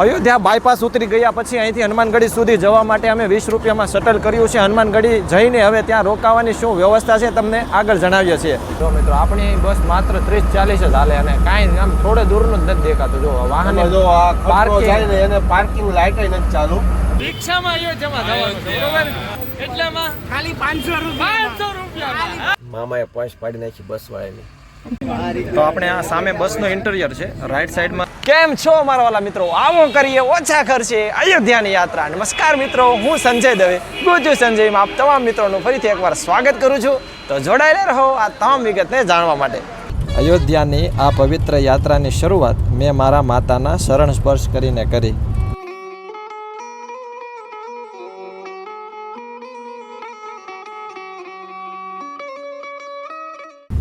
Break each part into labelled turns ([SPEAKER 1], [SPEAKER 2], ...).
[SPEAKER 1] Ayodhya bypass ઉતરી ગયા પછી અહીંથી હનુમાનગઢી સુધી જવા માટે અમે વીસ રૂપિયામાં શટલ કર્યું છે. હનુમાનગઢી જઈને હવે ત્યાં રોકાવાની શું વ્યવસ્થા છે તમને આગળ જણાવીએ છીએ. જો મિત્રો આપણી બસ માત્ર ત્રીસ ચાલીસ જ હાલે અને કાંઈ આમ થોડે દૂરનું જ નથી દેખાતું. જો વાહન
[SPEAKER 2] જો
[SPEAKER 1] Parking.
[SPEAKER 2] એને પાર્કિંગ લાઈટ નથી ચાલુ.
[SPEAKER 3] રિક્ષામાં અયોધ્યામાં જવાનું છે બરોબર? એટલામાં? ખાલી પાંચસો રૂપિયા પાંચસો રૂપિયા
[SPEAKER 2] મામાએ પાંચ પાડી નાખી બસ વાળાની
[SPEAKER 1] તો આપણે આ સામે બસનો ઇન્ટિરિયર છે. રાઈટ સાઈડમાં કેમ છો મારા વાલા મિત્રો? આવો કરીએ ઓછા ખર્ચે અયોધ્યાની યાત્રા. નમસ્કાર મિત્રો હું સંજય દવે. ગુજુ સંજયમાં આપ તમામ મિત્રોનું ફરીથી એકવાર સ્વાગત કરું છું. તો જોડાયેલા રહો આ તમામ વિગતને જાણવા માટે. અયોધ્યાની આ પવિત્ર યાત્રાની શરૂઆત મેં મારા માતાના શરણ સ્પર્શ કરીને કરી.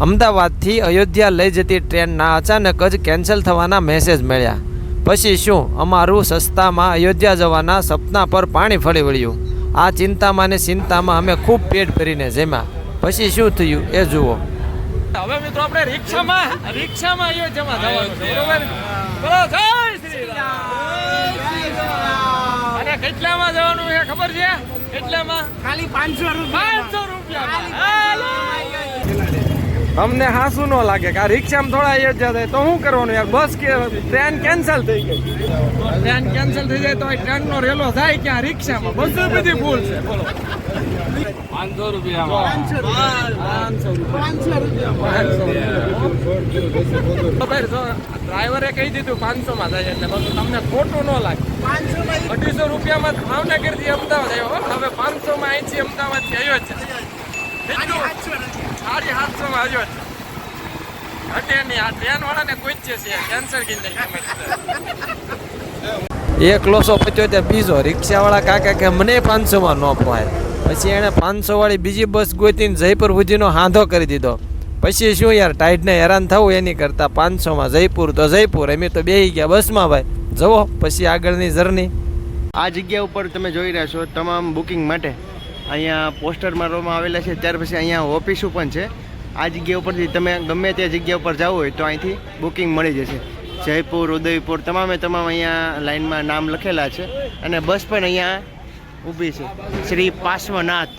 [SPEAKER 1] અમદાવાદથી અયોધ્યા લઈ જતી ટ્રેનના અચાનક જ કેન્સલ થવાના મેસેજ મળ્યા. પછી શું? અમારું સસ્તામાં અયોધ્યા જવાના સપના પર પાણી ફળી વળ્યું. આ ચિંતામાં ને ચિંતામાં અમે ખૂબ પેટ ભરીને જેમાં પછી શું થયું એ જુઓ.
[SPEAKER 3] હવે મિત્રો આપણે રિક્ષામાં રિક્ષામાં અયોધ્યામાં જવાનું છે. બરોબર? બોલો જય શ્રી રામ. અને કેટલામાં જવાનું છે ખબર છે? કેટલામાં? ખાલી પાંચસો રૂપિયા પાંચસો રૂપિયા
[SPEAKER 1] અમને હાસુ ન લાગે કે આ રિક્ષામાં થોડા અયોધ્યા થાય તો શું કરવાનું? યાર બસ કે ટ્રેન કેન્સલ થઈ ગઈ.
[SPEAKER 3] ટ્રેન કેન્સલ થઈ જાય તો ટ્રેન નો રેલો જાય ક્યાં રિક્ષામાં? બધું બધી ભૂલ છે. બોલો. પાંચસો રૂપિયા પાંચસો ડ્રાઈવરે કહી દીધું પાંચસો માં થાય એટલે બધું તમને ખોટું ન લાગે. અઢીસો રૂપિયામાં ભાવનગરથી અમદાવાદ આવ્યો હો. હવે પાંચસો માં અહીંથી અમદાવાદથી આવ્યો છે? સાડી સાતસો માં આવ્યો હટે નહીં આ ટ્રેન વાળાને કોઈ છે કેન્સર કીધી તમે
[SPEAKER 1] એક લોસો પત્યો ત્યાં બીજો રિક્ષાવાળા કાકા કે મને પાંચસોમાં ન પોહાય. પછી એણે પાંચસો વાળી બીજી બસ ગોતીને જયપુર સુધીનો હાંધો કરી દીધો. પછી શું યાર ટાઈટને હેરાન થવું એની કરતાં પાંચસોમાં જયપુર તો જયપુર અમે તો બેહી ગયા બસમાં ભાઈ. જવો પછી આગળની જર્ની.
[SPEAKER 2] આ જગ્યા ઉપર તમે જોઈ રહ્યા છો તમામ બુકિંગ માટે. અહીંયા પોસ્ટર મારવામાં આવેલા છે. ત્યાર પછી અહીંયા ઓફિસો પણ છે. આ જગ્યા ઉપરથી તમે ગમે તે જગ્યા ઉપર જાઓ હોય તો અહીંથી બુકિંગ મળી જશે. જયપુર ઉદયપુર તમામે તમામ અહીંયા લાઈનમાં નામ લખેલા છે. અને બસ પણ અહીંયા ઊભી છે. શ્રી પાર્શ્વનાથ.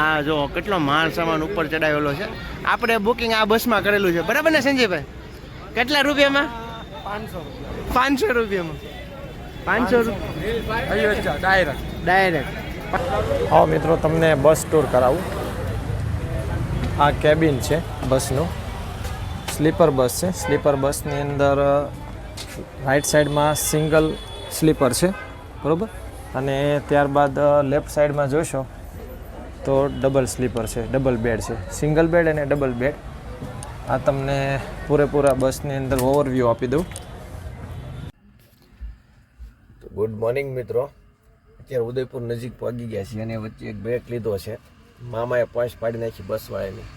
[SPEAKER 2] આ જો કેટલો માલ સામાન ઉપર ચડાવેલો છે. આપણે બુકિંગ આ બસમાં કરેલું છે. બરાબર ને સંજયભાઈ? કેટલા રૂપિયામાં? પાંચસો રૂપિયામાં. પાંચસો રૂપિયા.
[SPEAKER 3] ડાયરેક્ટ
[SPEAKER 2] ડાયરેક્ટ
[SPEAKER 1] હા, મિત્રો, તમને બસ ટૂર કરાવું. આ કેબિન છે બસનું સ્લીપર બસ છે. સ્લીપર બસની અંદર રાઈટ સાઈડમાં સિંગલ સ્લીપર છે. બરાબર? અને ત્યારબાદ લેફ્ટ સાઈડમાં જોશો, તો ડબલ સ્લીપર છે ડબલ બેડ છે. સિંગલ બેડ અને ડબલ બેડ આ તમને પૂરેપૂરા બસની અંદર ઓવરવ્યૂ આપી દઉં.
[SPEAKER 2] ગુડ મોર્નિંગ મિત્રો. અત્યારે ઉદયપુર નજીક પહોંચી ગયા છીએ અને વચ્ચે એક બ્રેક લીધો છે. મામાએ પાંચ પાડી નાખી બસ વાળાની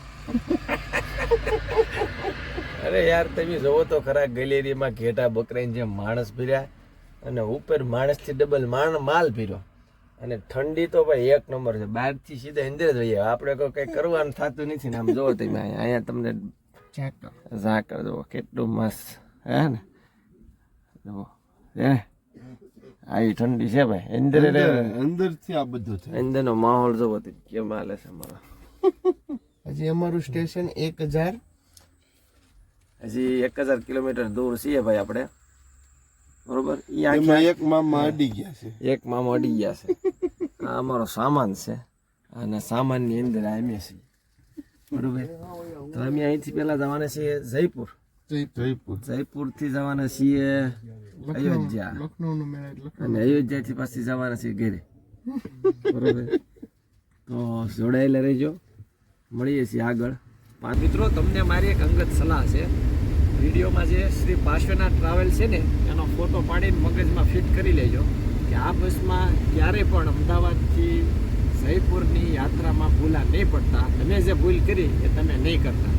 [SPEAKER 2] અરે યાર તમે જોવો તો ખરા ગેલેરીમાં ઘેટા બકરાઈને જેમ માણસ ભીર્યા અને ઉપર માણસથી ડબલ માણ માલ ભીર્યો. અને ઠંડી તો ભાઈ એક નંબર છે. બહારથી સીધા અંદર જ રહીએ. આપણે કોઈ કંઈ કરવાનું થતું નથી ને આમ જોવો તમે અહીંયા તમને ઝાકર જુઓ કેટલું મસ્ત હે ને? જુઓ હે આવી ઠંડી છે ભાઈ. અંદર
[SPEAKER 4] અંદરથી આ બધું છે
[SPEAKER 2] અંદરનો માહોલ જોવો તો કેમ હાલે છે અમારો.
[SPEAKER 4] હજી અમારું સ્ટેશન એક હજાર.
[SPEAKER 2] હજી એક હજાર કિલોમીટર દૂર છીએ ભાઈ આપણે. બરોબર? ઈ
[SPEAKER 4] એમાં એક મામા અડી ગયા છે.
[SPEAKER 2] એક મામા અડી ગયા છે. આ અમારો સામાન છે. અને સામાનની અંદર અમે છીએ. બરોબર? તો અમે અહીંથી પહેલા જવાના છીએ જયપુર.
[SPEAKER 4] જયપુર.
[SPEAKER 2] જયપુરથી જવાના છીએ અયોધ્યા.
[SPEAKER 4] લખનૌ અને અયોધ્યા
[SPEAKER 2] થી અયોધ્યાથી પાછી જવાના છીએ ઘરે. બરોબર? તો જોડાયેલા રહેજો. મળીએ છીએ આગળ.
[SPEAKER 1] મિત્રો તમને મારી એક અંગત સલાહ છે. વિડીયોમાં જે શ્રી પાર્શ્વનાથ ટ્રાવેલ છે ને એનો ફોટો પાડીને મગજમાં ફિટ કરી લેજો કે આ બસમાં ક્યારે પણ અમદાવાદથી જયપુરની યાત્રામાં ભૂલા નહીં પડતા. તમે જે ભૂલ કરી એ તમે નહીં કરતા.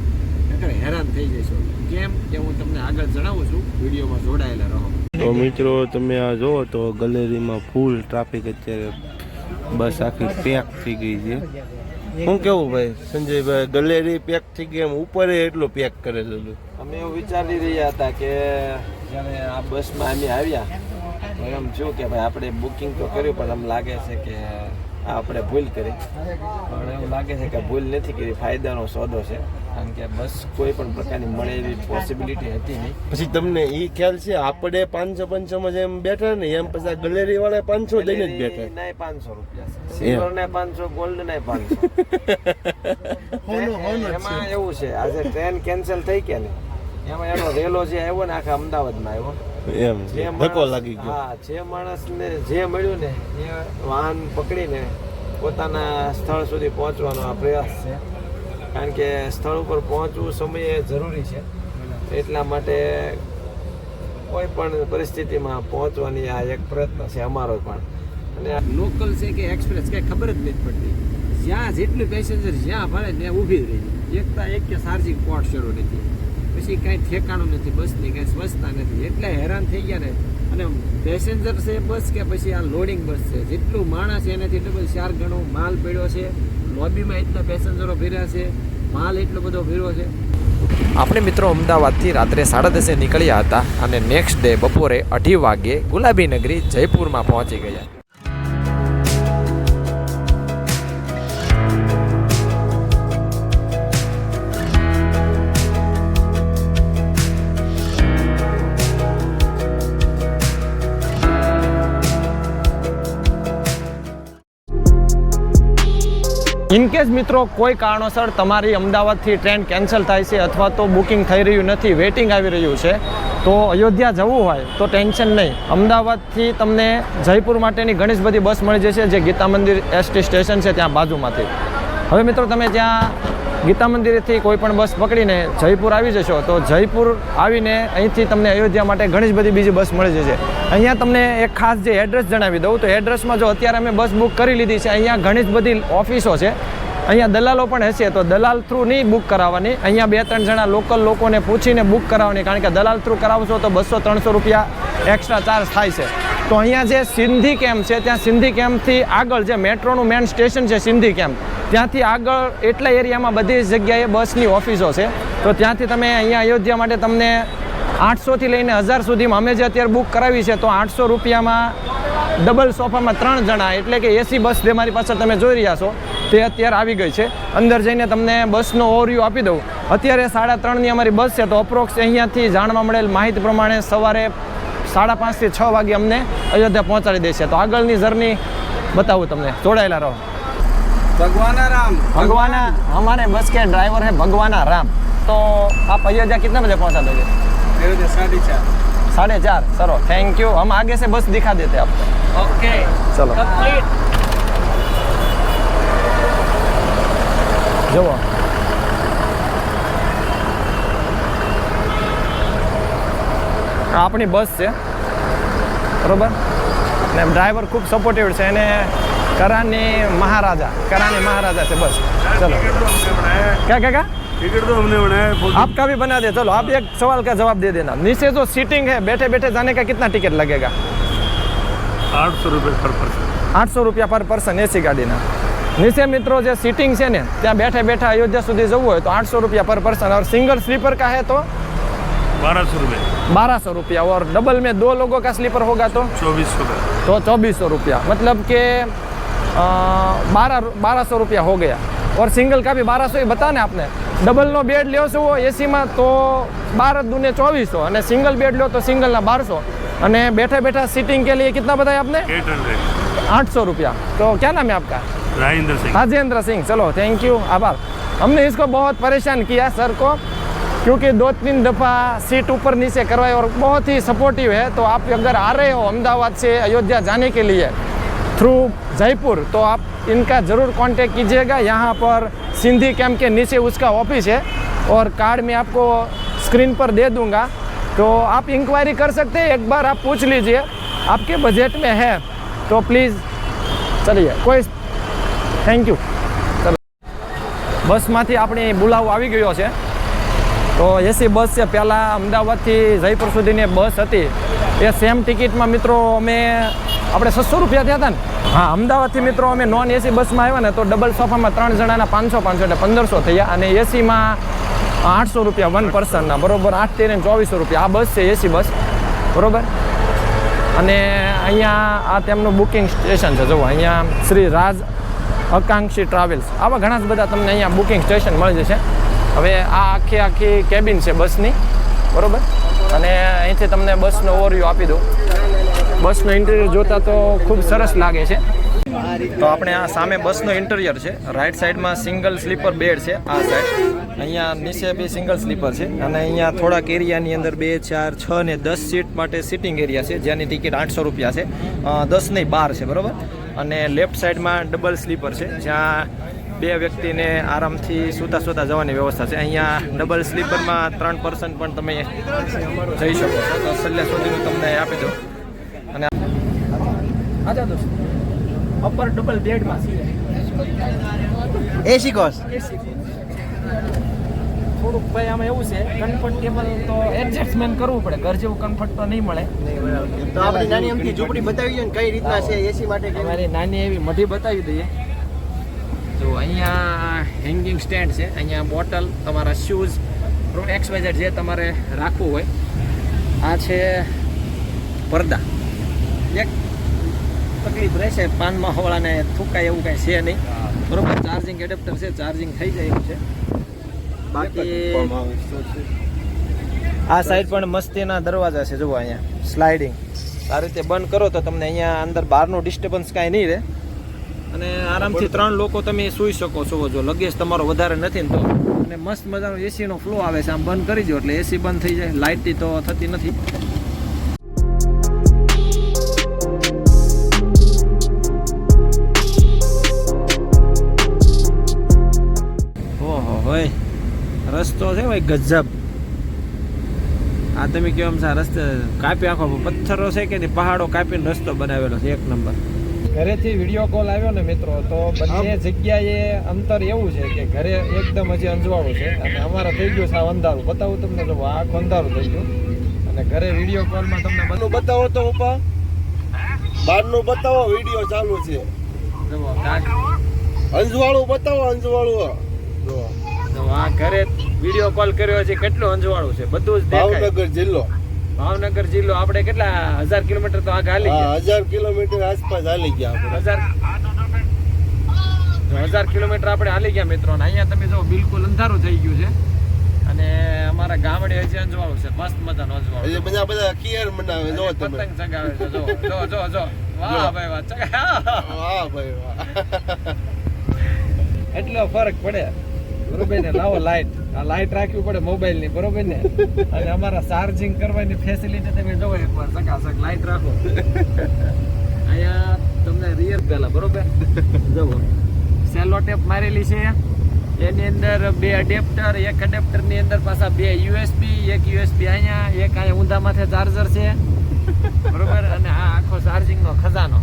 [SPEAKER 1] નકર હેરાન થઈ જશો. કેમ કે હું તમને આગળ જણાવું છું વિડીયોમાં જોડાયેલા રહો.
[SPEAKER 4] તો મિત્રો તમે આ જોવો તો ગેલેરીમાં ફૂલ ટ્રાફિક અત્યારે બસ આખી પેક થઈ ગઈ છે. શું કેવું ભાઈ સંજયભાઈ ગેલેરી પેક થઈ ગઈ એમ ઉપર એટલું પેક કરેલું
[SPEAKER 1] અમે એવું વિચારી રહ્યા હતા કે જ્યારે આ બસમાં અમે આવ્યા તો એમ જોયું કે ભાઈ આપણે બુકિંગ તો કર્યું પણ એમ લાગે છે કે આ આપણે ભૂલ કરી. પણ એવું લાગે છે કે ભૂલ નથી કરી ફાયદાનો સોદો છે. કારણ કે બસ કોઈ પણ પ્રકારની મળે એવી પોસિબિલિટી હતી નહીં.
[SPEAKER 4] પછી તમને એ ખ્યાલ છે આપણે પાંચસો પાંચસોમાં જેમ બેઠા ને એમ પછી ગલેરી વાળા પાંચસો દઈને જ બેઠા.
[SPEAKER 1] ના પાંચસો રૂપિયા છે. સિલ્વર ને પાંચસો ગોલ્ડ ને પાંચસો એમાં એવું છે આજે ટ્રેન કેન્સલ થઈ કે ને એમાં એનો રેલો જે આવ્યો ને આખા અમદાવાદમાં આવ્યો.
[SPEAKER 4] એમ.
[SPEAKER 1] જે
[SPEAKER 4] ધક્કો લાગી ગયો.
[SPEAKER 1] હા જે માણસને જે મળ્યું ને એ વાહન પકડીને પોતાના સ્થળ સુધી પહોંચવાનો આ પ્રયાસ છે. કારણ કે સ્થળ ઉપર પહોંચવું સમયે જરૂરી છે. એટલા માટે કોઈ પણ પરિસ્થિતિમાં પહોંચવાની આ એક પ્રયત્ન છે અમારો પણ. અને
[SPEAKER 5] લોકલ છે કે એક્સપ્રેસ કે ખબર જ નથી પડતી. જ્યાં જેટલું પેસેન્જર જ્યાં ભરે ત્યાં ઊભી જ રહી એકતા એક કે ચાર્જિંગ પોઈન્ટ શરૂ નથી. પછી કાંઈ ઠેકાણું નથી, બસની કાંઈ સ્વચ્છતા નથી. એટલે હેરાન થઈ ગયા ને. અને પેસેન્જર છે બસ કે પછી આ લોડિંગ બસ છે? જેટલું માણસ છે એનાથી એટલું બધું ચાર ગણો માલ પડ્યો છે. લોબીમાં એટલા પેસેન્જરો ભીર્યા છે. માલ એટલો બધો ભીરો છે.
[SPEAKER 6] આપણે મિત્રો અમદાવાદથી રાત્રે સાડા દસે નીકળ્યા હતા અને નેક્સ્ટ ડે બપોરે અઢી વાગ્યે ગુલાબી નગરી જયપુરમાં પહોંચી ગયા.
[SPEAKER 1] ઇનકેસ મિત્રો કોઈ કારણોસર તમારી અમદાવાદથી ટ્રેન કેન્સલ થાય છે અથવા તો બુકિંગ થઈ રહ્યું નથી વેટિંગ આવી રહ્યું છે, તો અયોધ્યા જવું હોય તો ટેન્શન નહીં. અમદાવાદથી તમને જયપુર માટેની ઘણી જ બધી બસ મળી જશે, જે ગીતા મંદિર એસટી સ્ટેશન છે ત્યાં બાજુમાંથી. હવે મિત્રો તમે ત્યાં ગીતા મંદિરેથી કોઈ પણ બસ પકડીને જયપુર આવી જશો, તો જયપુર આવીને અહીંથી તમને અયોધ્યા માટે ઘણી જ બધી બીજી બસ મળી જશે. અહીંયા તમને એક ખાસ જે એડ્રેસ જણાવી દઉં, તો એડ્રેસમાં જો અત્યારે અમે બસ બુક કરી લીધી છે, અહીંયા ઘણી જ બધી ઓફિસો છે. અહીંયા દલાલો પણ હશે, તો દલાલ થ્રુ નહીં બુક કરાવવાની. અહીંયા બે ત્રણ જણા લોકલ લોકોને પૂછીને બુક કરાવવાની, કારણ કે દલાલ થ્રુ કરાવશો તો બસો ત્રણસો રૂપિયા એક્સ્ટ્રા ચાર્જ થાય છે. તો અહીંયા જે સિંધી કેમ્પ છે, ત્યાં સિંધી કેમ્પથી આગળ જે મેટ્રોનું મેન સ્ટેશન છે, સિંધી કેમ્પ ત્યાંથી આગળ એટલા એરિયામાં બધી જગ્યાએ બસની ઓફિસો છે. તો ત્યાંથી તમે અહીંયા અયોધ્યા માટે તમને આઠસોથી લઈને હજાર સુધીમાં અમે જે અત્યારે બુક કરાવી છે, તો આઠસો રૂપિયામાં ડબલ સોફામાં ત્રણ જણા, એટલે કે એસી બસ જે મારી પાછળ તમે જોઈ રહ્યા છો, તે અત્યારે આવી ગઈ છે. અંદર જઈને તમને બસનો ઓવરવ્યૂ આપી દઉં. અત્યારે સાડા ત્રણની અમારી બસ છે, તો અપ્રોક્સ અહીંયાથી જાણવા મળેલ માહિતી પ્રમાણે સવારે સાડા પાંચથી છ વાગે અમને અયોધ્યા પહોંચાડી દેશે તો આગળની જર્ની બતાવું તમને. જોડાયેલા રહો.
[SPEAKER 5] ભગવાના રામ
[SPEAKER 1] भगवाना हमारे बस के ड्राइवर है भगवाना राम तो आप अयोध्या कितने बजे पहुंचा दोगे
[SPEAKER 5] અયોધ્યા સાડી ચાર
[SPEAKER 1] साढ़े चार चलो थैंक यू हम आगे से बस दिखा देते हैं आपको
[SPEAKER 5] ઓકે
[SPEAKER 1] चलो
[SPEAKER 5] કમ્પ્લીટ
[SPEAKER 1] જુઓ આ આપણી બસ છે બરોબર ને ડ્રાઈવર ખૂબ સપોર્ટિવ છે એને करानी महाराजा करानी महाराजा से बस चलो क्या क्या क्या
[SPEAKER 4] टिकट तो हमने बनाया
[SPEAKER 1] आपका भी बना दे चलो आप एक सवाल का जवाब दे देना नीचे जो सीटिंग है बैठे बैठे जाने का कितना टिकट लगेगा
[SPEAKER 4] आठ सौ रुपये पर पर्सन
[SPEAKER 1] આઠસો રૂપિયા પર પર્સન એસી ગાડીના નીચે મિત્રો જે सीटिंग છે ને ત્યાં બેઠે બેઠા અયોધ્યા સુધી જવું હોય તો આઠસો રૂપિયા પર पर्सन और सिंगल स्लीपर का है तो
[SPEAKER 4] बारह सौ रुपये
[SPEAKER 1] बारह सौ रुपया और डबल में दो लोगों का स्लीपर होगा तो
[SPEAKER 4] चौबीस सौ का
[SPEAKER 1] तो चौबीस सौ रुपया मतलब के बारह बारह सौ रुपया हो गया और सिंगल का भी बारह सौ ही बता ने आपने डबल નો બેડ લ્યો છો એસીમાં તો બાર દૂને ચોવીસો અને સિંગલ બેડ લો તો સિંગલના બારસો અને बैठा बैठा सीटिंग के लिए कितना बताया आपने
[SPEAKER 4] एट हंड्रेड
[SPEAKER 1] आठ सौ रुपया तो क्या नाम है आपका
[SPEAKER 4] राजेंद्र सिंह
[SPEAKER 1] राजेंद्र सिंह चलो थैंक यू आभार हमने इसको बहुत परेशान किया सर को क्योंकि दो तीन दफ़ा सीट ऊपर नीचे करवाई और बहुत ही सपोर्टिव है तो आप अगर आ रहे हो अहमदाबाद से अयोध्या जाने के लिए थ्रू जयपुर तो आप इनका ज़रूर कांटेक्ट कीजिएगा यहाँ पर सिंधी कैंप के नीचे उसका ऑफिस है और कार्ड में आपको स्क्रीन पर दे दूंगा तो आप इंक्वायरी कर सकते हैं एक बार आप पूछ लीजिए आपके बजट में है तो प्लीज़ चलिए कोई થેન્ક યુ ચલો બસમાંથી આપણી બોલાવો આવી ગયો છે તો એસી બસ છે પહેલાં અમદાવાદથી જયપુર સુધીની બસ હતી એ સેમ ટિકિટમાં મિત્રો અમે આપણે છસો રૂપિયા થયા હતા ને? હા, અમદાવાદથી મિત્રો અમે નોન એસી બસમાં આવ્યા ને તો ડબલ સોફામાં ત્રણ જણાના પાંચસો પાંચસો એટલે પંદરસો થયા અને એસીમાં આઠસો રૂપિયા વન પર્સનના બરોબર? આઠ તેર ચોવીસો રૂપિયા. આ બસ છે એસી બસ. બરોબર? અને અહીંયા આ તેમનું બુકિંગ સ્ટેશન છે. જુઓ, અહીંયા શ્રી રાજ આકાંક્ષી ટ્રાવેલ્સ. આવા ઘણા જ બધા તમને અહીંયા બુકિંગ સ્ટેશન મળી જશે. હવે આ આખી આખી કેબિન છે બસની. બરોબર? અને અહીંથી તમને બસનો ઓવરવ્યૂ આપી દઉં. બસનો ઇન્ટિરિયર જોતા તો ખૂબ સરસ લાગે છે. તો આપણે આ સામે બસનો ઇન્ટિરિયર છે. રાઈટ સાઈડમાં સિંગલ સ્લીપર બેડ છે આ સાઈડ અહીંયા નીચે બી સિંગલ સ્લીપર છે અને અહીંયા થોડાક એરિયાની અંદર બે, ચાર, છ ને દસ સીટ માટે સિટિંગ એરિયા છે. જેની ટિકિટ આઠસો રૂપિયા છે. દસ નહીં, બાર છે, બરાબર? અને લેફ્ટ સાઈડમાં ડબલ સ્લીપર છે. જ્યાં બે વ્યક્તિને આરામથી સૂતા સૂતા જવાની વ્યવસ્થા છે. અહીંયા ડબલ સ્લીપરમાં ત્રણ પર્સન પણ તમે જઈ શકો છો. તો છેલ્લે સુધીનું તમને આપી દો આજા દોસ્ત. અપર ડબલ બેડમાં
[SPEAKER 2] એસી કોસ
[SPEAKER 1] થોડુંક ભાઈ આમાં એવું છે કમ્ફર્ટેબલ તો એડજસ્ટમેન્ટ કરવું પડે. ઘર જેવું કમ્ફર્ટ તો નહીં મળે.
[SPEAKER 2] તો આપણી નાની અમથી ઝૂંપડી બતાવી દઈએ ને કઈ રીતના છે એસી માટે?
[SPEAKER 1] અમારી નાની એવી મઢી બતાવી દઈએ. તો અહીંયા હેંગિંગ સ્ટેન્ડ છે. અહીંયા બોટલ તમારા શૂઝ એક્સ વાય જે તમારે રાખવું હોય. આ છે પડદા એક તકલીફ રહેશે પાનમાં માહોળાને થૂકાય એવું કાંઈ છે નહીં. બરોબર ચાર્જિંગ એડેપ્ટર છે ચાર્જિંગ થઈ જાય એવું છે. બાકી આ સાઈડ પણ મસ્તીના દરવાજા છે જુઓ અહીંયા સ્લાઇડિંગ આ રીતે બંધ કરો તો તમને અહીંયા અંદર બહારનું ડિસ્ટર્બન્સ કાંઈ નહીં રહે. અને આરામથી ત્રણ લોકો તમે સૂઈ શકો છો જો લગેજ તમારો વધારે નથી ને તો. અને મસ્ત મજાનો એસીનો ફ્લો આવે છે આમ બંધ કરી દો એટલે એસી બંધ થઈ જાય લાઇટથી તો થતી નથી. છે ગજબ. આ તમે કહો આમ છે રસ્તે કાપી આખો પથ્થરો છે કે પહાડો કાપીને રસ્તો બનાવેલો છે એક નંબર. ઘરેથી વીડિયો કોલ આવ્યો ને મિત્રો તો બંને જગ્યાએ અંતર એવું છે કે ઘરે એકદમ હજી અંજવાળું છે. અને અમારે થઈ ગયું આ અંધારું. બતાવું તમને જો આખું અંધારું થઈ ગયું. અને ઘરે વીડિયો કોલમાં તમને બધું
[SPEAKER 4] બતાવો તો ઉપા બહારનું બતાવો વીડિયો ચાલુ છે. અંજવાળું બતાવો અંજવાળું.
[SPEAKER 1] જો આ ઘરે વીડિયો કોલ કર્યો છે કેટલું અંજવાળું છે? બધું જ
[SPEAKER 4] ભાવનગર જિલ્લો.
[SPEAKER 1] ભાવનગર જિલ્લો. આપણે કેટલા હજાર કિલોમીટર તો આગળ હાલી ગયા?
[SPEAKER 4] હજાર કિલોમીટર આસપાસ હાલી ગયા આપણે.
[SPEAKER 1] હજાર હજાર કિલોમીટર આપણે હાલી ગયા મિત્રો. અહીંયા તમે જો બિલકુલ અંધારું થઈ ગયું છે. અને અમારા ગામડે હજી અંજવાળું છે. મસ્ત મજાનો
[SPEAKER 4] એટલે બધા બધા ખીયર બનાવે જો તમે.
[SPEAKER 1] પતંગ ચગાવે છે. જો જો જો જો વાહ ભાઈ વાહ. ચગા
[SPEAKER 4] વાહ ભાઈ વાહ.
[SPEAKER 1] એટલો ફરક પડે. બરોબર ને? લાવો લાઈટ આ લાઈટ રાખવી પડે મોબાઈલની, બરોબર ને? અને અમારા ચાર્જિંગ કરવાની ફેસિલિટી તમે જોવો એકવાર સકાસક લાઈટ રાખો. અહીંયા તમને રિયર પેલા બરોબર? જુઓ સેલો ટેપ મારેલી છે. એની અંદર બે એડેપ્ટર એક અડેપ્ટરની અંદર પાછા બે યુએસબી એક યુએસબી અહીંયા, એક અહીંયા ઊંધા માથે ચાર્જર છે. બરોબર? અને આ આખો ચાર્જિંગ નો ખજાનો.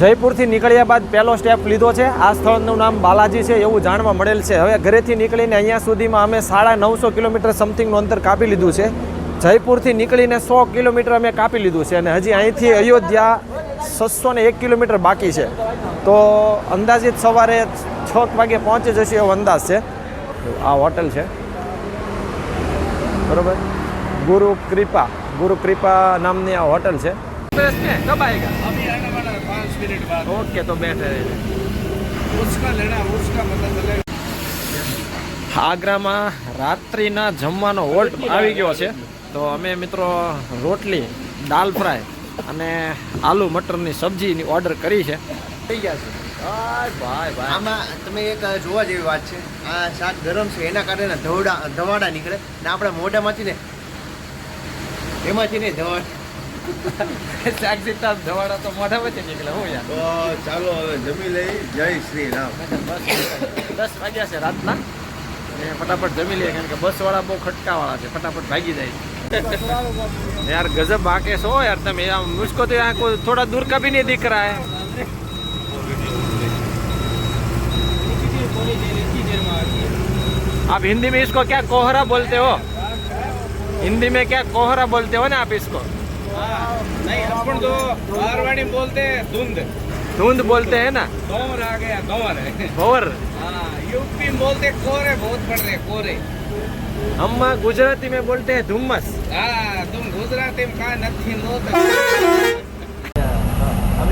[SPEAKER 1] જયપુરથી નીકળ્યા બાદ પહેલો સ્ટેપ લીધો છે. આ સ્થળનું નામ બાલાજી છે એવું જાણવા મળેલ છે. હવે ઘરેથી નીકળીને અહીંયા સુધીમાં અમે સાડા નવસો કિલોમીટર સમથિંગનું અંતર કાપી લીધું છે. જયપુરથી નીકળીને સો કિલોમીટર અમે કાપી લીધું છે અને હજી અહીંથી અયોધ્યા છસો ને એક કિલોમીટર બાકી છે. તો અંદાજિત સવારે છ વાગે પહોંચી જશે એવો અંદાજ છે. આ હોટલ છે. બરોબર? ગુરુ કૃપા ગુરુ કૃપા નામની આ હોટલ છે. मिनट बाद ओके तो बेहतर है उसका लेना उसका पता चलेगा આગ્રામાં રાત્રિના જમવાનો હોલ્ટ આવી ગયો છે. તો અમે મિત્રો રોટલી દાલ ફ્રાય અને આલુ મટરની સબ્જીની ઓર્ડર કરી છે. થઈ ગયા છે. ભાઈ ભાઈ
[SPEAKER 2] આમાં તમે એક જોવા જેવી વાત છે. આ શાક ગરમ છે એના કારણે ધવડા ધવાડા નીકળે ને આપણે મોઢામાંથી ને એમાંથી નહીં ધવાડા
[SPEAKER 1] શાક જીતા ધવાડા તો મોઢા વચ્ચે નીકળે હું યાર
[SPEAKER 4] તો ચાલો હવે જમી લઈ જય શ્રી રામ
[SPEAKER 1] બસ દસ વાગ્યા છે રાતના ને ફટાફટ જમી લઈએ કારણ કે બસવાળા બહુ ખટકાવાળા છે ફટાફટ ભાગી જાય છે यार गजब बाके सो यार તમે આમ मुझको तो यहाँ को थोड़ा दूर का भी नहीं दिख रहा है आप हिंदी में इसको क्या कोहरा बोलते हो हिंदी में क्या कोहरा बोलते हो ना आप इसको
[SPEAKER 3] नहीं अपन तो मारवाड़ी बोलते हैं धुंध
[SPEAKER 1] धुंध बोलते हैं ना
[SPEAKER 3] गौर आ गया गौर है
[SPEAKER 1] भंवर
[SPEAKER 5] यूपी में बोलते कोरे बहुत पड़ रहे कोरे
[SPEAKER 1] हम गुजराती में बोलते हैं धुम्मस
[SPEAKER 5] हाँ तुम गुजराती में कहा નથી નોત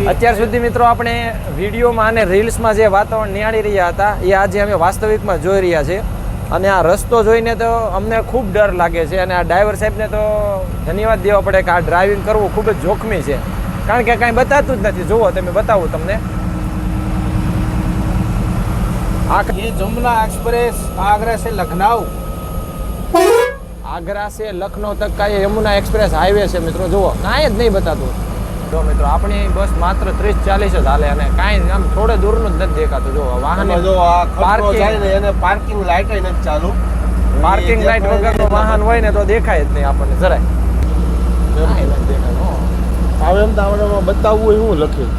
[SPEAKER 1] અત્યાર સુધી મિત્રો આપણે વિડીયોમાં અને રીલ્સમાં જે વાતાવરણ નિહાળી રહ્યા હતા એ આજે અમે વાસ્તવિકમાં જોઈ રહ્યા છે અને આ રસ્તો જોઈને તો અમને ખૂબ ડર લાગે છે અને આ ડ્રાઈવર સાહેબને તો ધન્યવાદ દેવા પડે કે આ ડ્રાઇવિંગ કરવું ખૂબ જ જોખમી છે કારણ કે કાંઈ બતાતું જ નથી જુઓ તમે બતાવું તમને આ
[SPEAKER 5] ये जमुना एक्सप्रेस आगरा से लखनऊ
[SPEAKER 1] આગ્રા સે લખનઉ તક કા ये यमुना एक्सप्रेस हाईवे છે મિત્રો જુઓ કાંઈ જ નહીં બતાતું જો મિત્રો આપણી બસ માત્ર ત્રીસ ચાલીસ જ હાલે અને કાંઈ આમ થોડે દૂરનું જ નથી દેખાતું. જો વાહન
[SPEAKER 4] જો પાર્કિંગ એને પાર્કિંગ લાઇટ નથી ચાલુ.
[SPEAKER 1] પાર્કિંગ લાઇટ વગરનું વાહન હોય ને તો દેખાય જ નહીં આપણને જરાય.
[SPEAKER 4] હવે અમદાવાદમાં બતાવવું હોય હું લખ્યું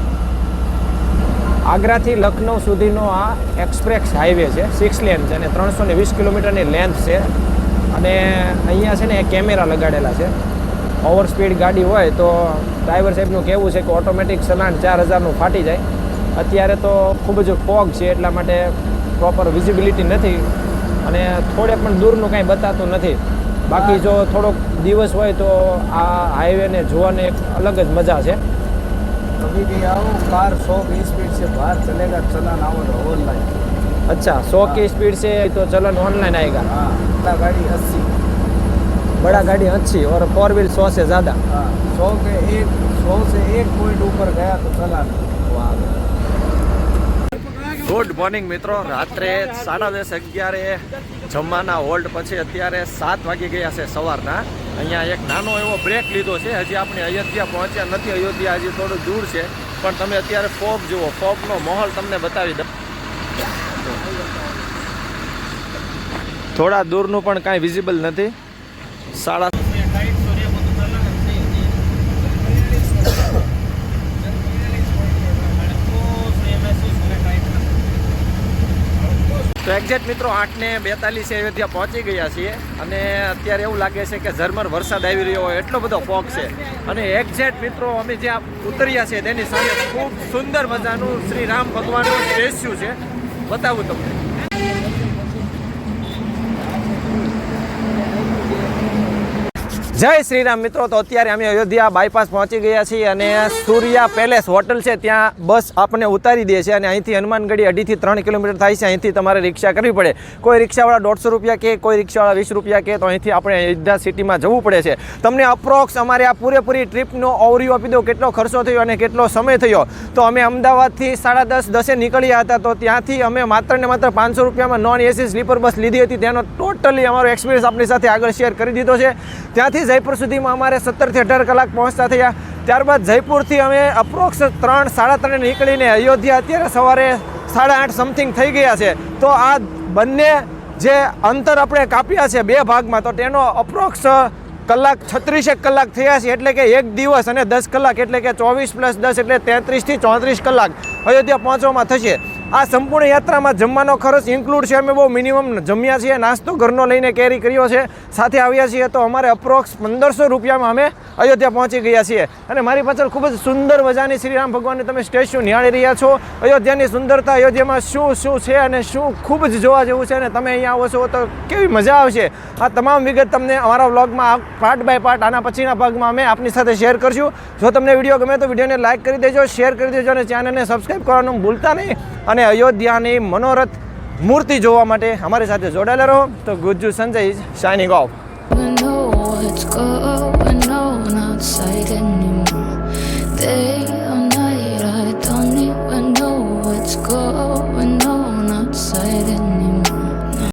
[SPEAKER 1] આગ્રાથી લખનઉ સુધીનો આ એક્સપ્રેસ હાઈવે છે સિક્સ લેન છે અને ત્રણસો ને વીસ કિલોમીટરની લેન્થ છે. અને અહીંયા છે ને કેમેરા લગાડેલા છે. ઓવર સ્પીડ ગાડી હોય તો ડ્રાઈવર સાહેબનું કહેવું છે કે ઓટોમેટિક ચલાન ચાર હજારનું ફાટી જાય. અત્યારે તો ખૂબ જ ફોગ છે એટલા માટે પ્રોપર વિઝિબિલિટી નથી અને થોડે પણ દૂરનું કાંઈ બતાતું નથી. બાકી જો થોડોક દિવસ હોય તો આ હાઈવેને જોવાની એક અલગ જ મજા છે.
[SPEAKER 5] કભી ભી આવો કાર સો કી સ્પીડ સે બહાર ચલેગા ચલન આવો તો
[SPEAKER 1] ઓનલાઈન અચ્છા સો કી સ્પીડ સે તો ચલન ઓનલાઈન
[SPEAKER 5] આएगा હા ગાડી 80
[SPEAKER 1] बड़ा गाड़ी अच्छी और फोर व्हील सौ से ज़्यादा
[SPEAKER 5] हाँ सौ के एक सौ से एक पॉइंट ऊपर गया तो चलान
[SPEAKER 1] ગુડ મોર્નિંગ મિત્રો રાત્રે સાડા દસ અગિયારે જમવાના હોલ્ડ પછી અત્યારે સાત વાગી ગયા છે સવારના અહીંયા એક નાનો એવો બ્રેક લીધો છે હજી આપણે અયોધ્યા પહોંચ્યા નથી અયોધ્યા હજી થોડું દૂર છે પણ તમે અત્યારે ફોગ જુઓ ફોગનો માહોલ તમને બતાવી દઉં થોડા દૂરનું પણ કાંઈ વિઝિબલ નથી સાડા તો એક્ઝેક્ટ મિત્રો આઠને બેતાલીસે અયોધ્યા પહોંચી ગયા છીએ અને અત્યારે એવું લાગે છે કે ઝરમર વરસાદ આવી રહ્યો હોય, એટલો બધો ફોગ છે. અને એક્ઝેક્ટ મિત્રો અમે જ્યાં ઉતર્યા છે તેની સામે ખૂબ સુંદર મજાનું શ્રી રામ ભગવાનનું સ્ટેચ્યુ છે. બતાવું તમને. જય શ્રી રામ મિત્રો, તો અત્યારે અમે અયોધ્યા બાયપાસ પહોંચી ગયા છીએ અને સૂર્યા પેલેસ હોટલ છે, ત્યાં બસ આપણને ઉતારી દે છે અને અહીંથી હનુમાનગઢી અઢીથી ત્રણ કિલોમીટર થાય છે, અહીંથી તમારે રિક્ષા કરવી પડે. કોઈ રિક્ષાવાળા દોઢસો રૂપિયા કે, કોઈ રિક્ષાવાળા વીસ રૂપિયા કે, તો અહીંથી આપણે અયોધ્યા સિટીમાં જવું પડે છે. તમને અપ્રોક્સ અમારે આ પૂરેપૂરી ટ્રીપનો ઓવરીઓ આપી દો કેટલો ખર્ચો થયો અને કેટલો સમય થયો. તો અમે અમદાવાદથી સાડા દસ, દસે નીકળ્યા હતા, તો ત્યાંથી અમે માત્ર ને માત્ર પાંચસો રૂપિયામાં નોન એસી સ્લીપર બસ લીધી હતી. તેનો ટોટલી અમારો એક્સપિરિયન્સ આપણી સાથે આગળ શેર કરી દીધો છે. ત્યાંથી જયપુર સુધીમાં અમારે સત્તરથી અઢાર કલાક પહોંચતા થયા. ત્યારબાદ જયપુરથી અમે અપ્રોક્સ ત્રણ, સાડા ત્રણે નીકળીને અયોધ્યા અત્યારે સવારે સાડા આઠ સમથિંગ થઈ ગયા છે. તો આ બંને જે અંતર આપણે કાપ્યા છે બે ભાગમાં, તો તેનો અપ્રોક્સ કલાક છત્રીસેક કલાક થયા છે, એટલે કે એક દિવસ અને દસ કલાક, એટલે કે ચોવીસ પ્લસ દસ, એટલે તેત્રીસથી ચોત્રીસ કલાક અયોધ્યા પહોંચવામાં થશે. આ સંપૂર્ણ યાત્રામાં જમવાનો ખર્ચ ઇન્ક્લુડ છે. અમે બહુ મિનિમમ જમ્યા છીએ, નાસ્તો ઘરનો લઈને કેરી કર્યો છે. સાથે આવ્યા છીએ તો અમારે અપ્રોક્સ પંદરસો રૂપિયામાં અમે અયોધ્યા પહોંચી ગયા છીએ. અને મારી પાછળ ખૂબ જ સુંદર મજાની શ્રી રામ ભગવાનની તમે સ્ટેચ્યુ નિહાળી રહ્યા છો. અયોધ્યાની સુંદરતા અયોધ્યામાં શું શું છે અને શું ખૂબ જ જોવા જેવું છે અને તમે અહીંયા આવો છો તો કેવી મજા આવશે. આ તમામ વિગત તમને અમારા વ્લોગમાં પાર્ટ બાય પાર્ટ આના પછીના ભાગમાં અમે આપની સાથે શેર કરશું. જો તમને વીડિયો ગમે તો વિડીયોને લાઇક કરી દેજો શેર કરી દેજો અને ચેનલને સબસ્ક્રાઈબ કરવાનું ભૂલતા નહીં. અને અયોધ્યાની મનોરથ મૂર્તિ જોવા માટે અમારી સાથે જોડાયેલા રહો તો
[SPEAKER 7] Gujju Sanjay shining of. Day or night, I don't